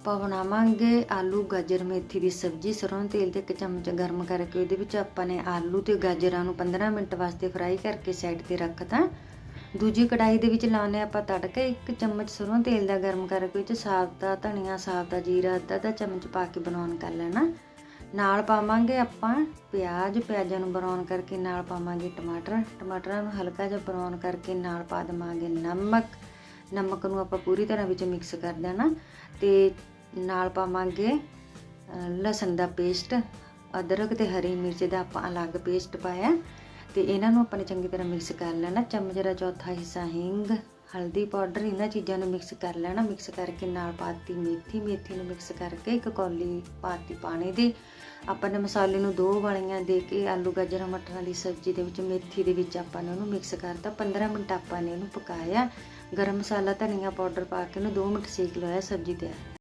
ਆਪਾਂ ਬਣਾਵਾਂਗੇ ਆਲੂ, ਗਾਜਰ, ਮੇਥੀ ਦੀ ਸਬਜ਼ੀ ਸਰੋਂ ਤੇਲ ਤੇ ਇੱਕ ਚਮਚ ਗਰਮ ਕਰਕੇ ਉਹਦੇ ਵਿੱਚ ਆਪਾਂ ਨੇ ਆਲੂ ਤੇ ਗਾਜਰਾਂ ਨੂੰ 15 ਮਿੰਟ ਵਾਸਤੇ ਫਰਾਈ ਕਰਕੇ ਸਾਈਡ ਤੇ ਰੱਖਤਾ ਦੂਜੀ ਕੜਾਈ ਦੇ ਵਿੱਚ ਲਾਉਣੇ ਆਪਾਂ ਤੜਕਾ, ਇੱਕ ਚਮਚ ਸਰੋਂ ਤੇਲ ਦਾ ਗਰਮ ਕਰਕੇ ਵਿੱਚ ਸਾਬਤਾ ਧਨੀਆ, ਸਾਬਤਾ ਜੀਰਾ, ਅੱਧਾ ਅੱਧਾ ਚਮਚ ਪਾ ਕੇ ਬਣਾਉਣ ਕਰ ਲੈਣਾ। ਨਾਲ ਪਾਵਾਂਗੇ ਆਪਾਂ ਪਿਆਜ਼, ਪਿਆਜ਼ਾਂ ਨੂੰ ਬਰਾਊਨ ਕਰਕੇ ਨਾਲ ਪਾਵਾਂਗੇ ਟਮਾਟਰ। ਟਮਾਟਰਾਂ ਨੂੰ ਹਲਕਾ ਜਿਹਾ ਬਰਾਊਨ ਕਰਕੇ ਨਾਲ ਪਾ ਦੇਵਾਂਗੇ ਨਮਕ। ਨਮਕ ਨੂੰ ਆਪਾਂ ਪੂਰੀ ਤਰ੍ਹਾਂ ਵਿੱਚ ਮਿਕਸ ਕਰ ਦੇਣਾ ਤੇ ਨਾਲ ਪਾਵਾਂਗੇ ਅ, ਲਸਣ ਦਾ ਪੇਸਟ ਅਦਰਕ ਤੇ ਹਰੀ ਮਿਰਚ ਦਾ ਆਪਾਂ ਅਲੱਗ ਪੇਸਟ ਪਾਇਆ ਤੇ ਇਹਨਾਂ ਨੂੰ ਆਪਾਂ ਨੇ ਚੰਗੀ ਤਰ੍ਹਾਂ ਮਿਕਸ ਕਰ ਲੈਣਾ। ਚਮਚ ਦਾ ਚੌਥਾ ਹਿੱਸਾ ਹਿੰਗ ਹਲਦੀ ਪਾਊਡਰ ਇਹਨਾਂ ਚੀਜ਼ਾਂ ਨੂੰ ਮਿਕਸ ਕਰ ਲੈਣਾ ਮਿਕਸ ਕਰਕੇ ਨਾਲ ਪਾਤੀ ਮੇਥੀ ਮੇਥੀ ਨੂੰ ਮਿਕਸ ਕਰਕੇ ਇੱਕ ਕੌਲੀ ਪਾਤੀ ਪਾਣੀ ਦੀ। ਆਪਾਂ ਨੇ ਮਸਾਲੇ ਨੂੰ ਦੋ ਵਾਲੀਆਂ ਦੇ ਕੇ ਆਲੂ, ਗਾਜਰਾਂ, ਮਟਰਾਂ ਦੀ ਸਬਜ਼ੀ ਦੇ ਵਿੱਚ ਮੇਥੀ ਦੇ ਵਿੱਚ ਆਪਾਂ ਨੇ ਉਹਨੂੰ ਮਿਕਸ ਕਰਤਾ। 15 ਮਿੰਟ ਆਪਾਂ ਨੇ ਇਹਨੂੰ ਪਕਾਇਆ। ਗਰਮ ਮਸਾਲਾ, ਧਨੀਆ ਪਾਊਡਰ ਪਾ ਕੇ ਇਹਨੂੰ 2 ਮਿੰਟ ਸੇਕ ਲਵਾਇਆ, ਸਬਜ਼ੀ ਤਿਆਰ।